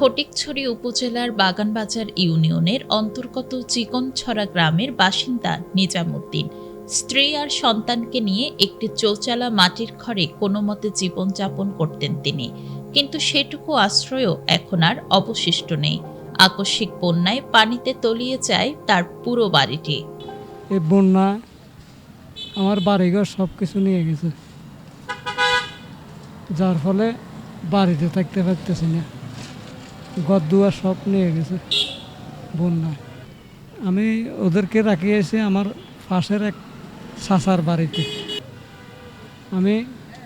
ফটিকছড়ি উপজেলার বাগানবাজার ইউনিয়নের অন্তর্গত চিকনছড়া গ্রামের বাসিন্দা নিজামুদ্দিন। স্ত্রী আর সন্তানকে নিয়ে একটি চৌচালা মাটির ঘরে কোনো মতে জীবনযাপন করতেন তিনি। কিন্তু সেটুকু আশ্রয়ও এখন আর অবশিষ্ট নেই। আকস্মিক বন্যায় পানিতে তলিয়ে যায় তার পুরো বাড়িটি। বন্যা আমার বাড়িঘর সব কিছু নিয়ে গেছে। যার ফলে বাড়িতে থাকতে পারতেছি না। দুয়ার সব নিয়ে গেছে বন্যায়। আমি ওদেরকে রাখিয়েছি আমার পাশের এক চাচার বাড়িতে। আমি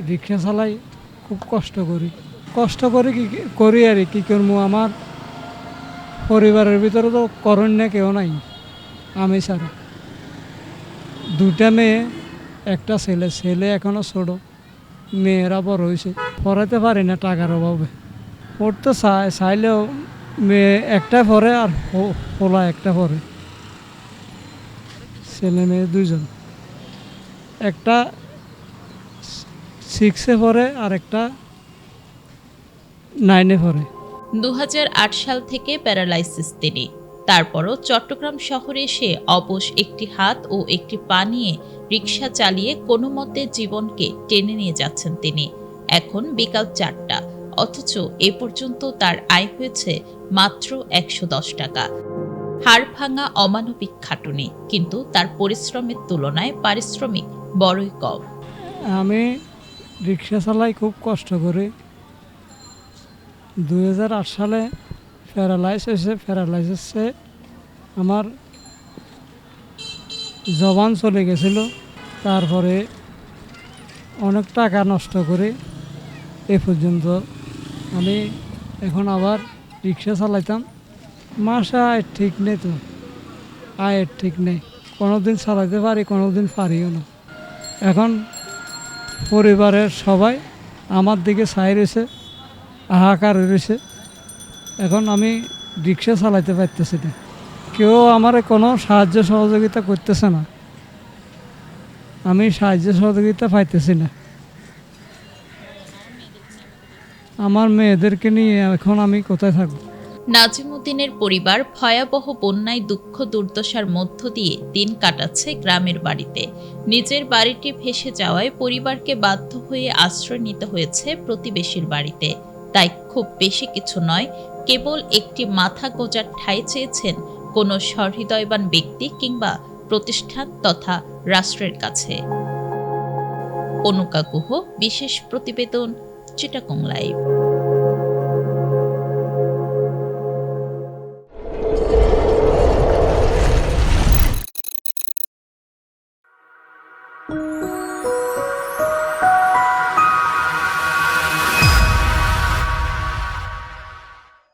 রিক্সা চালাই খুব কষ্ট করি। কষ্ট করি কি করি আর কি করব? আমার পরিবারের ভিতরে তো করণ না কেউ নাই, আমি ছাড়া। দুটা মেয়ে, একটা ছেলে। ছেলে এখনও ছোট, মেয়েরা বড় হয়েছে। পড়াতে পারি না টাকার অভাবে। পড়তে চাই, চাইলেও মেয়ে একটা পড়ে আর পোলা একটা পড়ে। ছেলে মেয়ে দুইজন। একটা সিক্সে পড়ে আর একটা নাইনে পড়ে। দু সাল থেকে প্যারালাইসিস তিনি। তারপরও চট্টগ্রাম শহরে এসে অবশ একটি হাত ও একটি পা নিয়ে রিক্সা চালিয়ে কোনো মতে জীবনকে টেনে নিয়ে যাচ্ছেন তিনি। এখন বিকাল চারটা। অথচ এ পর্যন্ত তার আয় হয়েছে মাত্র একশো দশ টাকা। হাড় ভাঙা অমানবিক খাটুনি, কিন্তু তার পরিশ্রমের তুলনায় পারিশ্রমিক বড়ই কম। আমি রিক্সা চালাই খুব কষ্ট করে। দুই হাজার আট সালে প্যারালাইজ হয়েছে প্যারালাইসিসে আমার জবান চলে গেছিল। তারপরে অনেক টাকা নষ্ট করে এ পর্যন্ত আমি এখন আবার রিক্সা চালাইতাম। মাসে আয় ঠিক নেই তো। আয়ের ঠিক নেই। কোনো দিন চালাইতে পারি কোনো দিন পারিও না। এখন পরিবারের সবাই আমার দিকে চাই রয়েছে, হাহাকার রয়েছে। এখন আমি রিক্সা চালাইতে পারতেছি না। কেউ আমার কোনো সাহায্য সহযোগিতা করতেছে না। আমি সাহায্য সহযোগিতা পাইতেছি না। আমার মেয়েদেরকে নিয়ে এখন আমি কোথায় থাকব? নাজিমুদ্দিনের পরিবার ভয়াবহ বন্যায় দুঃখ দুর্দশার মধ্য দিয়ে দিন কাটাচ্ছে গ্রামের বাড়িতে। নিজের বাড়িটি ভেসে যাওয়ায় পরিবারকে বাধ্য হয়ে আশ্রয় নিতে হয়েছে প্রতিবেশীর বাড়িতে। তাই খুব বেশি কিছু নয়, কেবল একটি মাথা গোজার ঠাঁই চেয়েছেন কোনো সহৃদয়বান ব্যক্তি কিংবা প্রতিষ্ঠান তথা রাষ্ট্রের কাছে। অনুকা গুহ বিশেষ প্রতিবেদন trích ra còn lại.